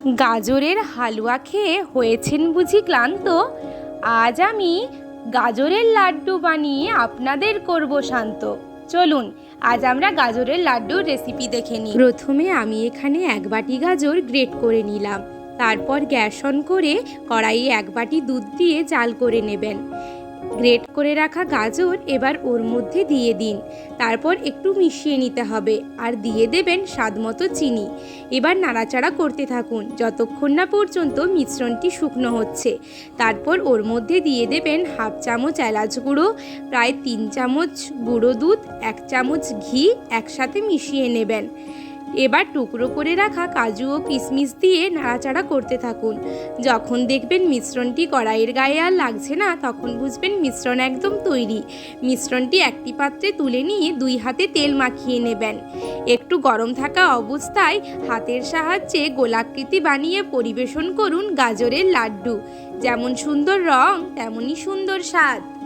গাজরের হালুয়া খেয়ে হয়েছেন বুঝি ক্লান্ত? আজ আমি গাজরের লাড্ডু বানিয়ে আপনাদের করব শান্ত। চলুন, আজ আমরা গাজরের লাড্ডুর রেসিপি দেখে নিই। প্রথমে আমি এখানে এক বাটি গাজর গ্রেট করে নিলাম। তারপর গ্যাস অন করে কড়াইয়ে এক বাটি দুধ দিয়ে জাল করে নেবেন। গ্রেট করে রাখা গাজর এবার ওর মধ্যে দিয়ে দিন। তারপর একটু মিশিয়ে নিতে হবে আর দিয়ে দেবেন স্বাদমতো চিনি। এবার নাড়াচাড়া করতে থাকুন, যতক্ষণ না পর্যন্ত মিশ্রণটি শুকনো হচ্ছে। তারপর ওর মধ্যে দিয়ে দেবেন হাফ চামচ এলাচ গুঁড়ো, প্রায় তিন চামচ গুঁড়ো দুধ, এক চামচ ঘি একসাথে মিশিয়ে নেবেন। এবার টুকরো করে রাখা কাজু ও কিশমিশ দিয়ে নাড়াচাড়া করতে থাকুন। যখন দেখবেন মিশ্রণটি কড়াইয়ের গায়ে আর লাগছে না, তখন বুঝবেন মিশ্রণ একদম তৈরি। মিশ্রণটি একটি পাত্রে তুলে নিয়ে দুই হাতে তেল মাখিয়ে নেবেন। একটু গরম থাকা অবস্থায় হাতের সাহায্যে গোলাকৃতি বানিয়ে পরিবেশন করুন গাজরের লাড্ডু। যেমন সুন্দর রং, তেমনই সুন্দর স্বাদ।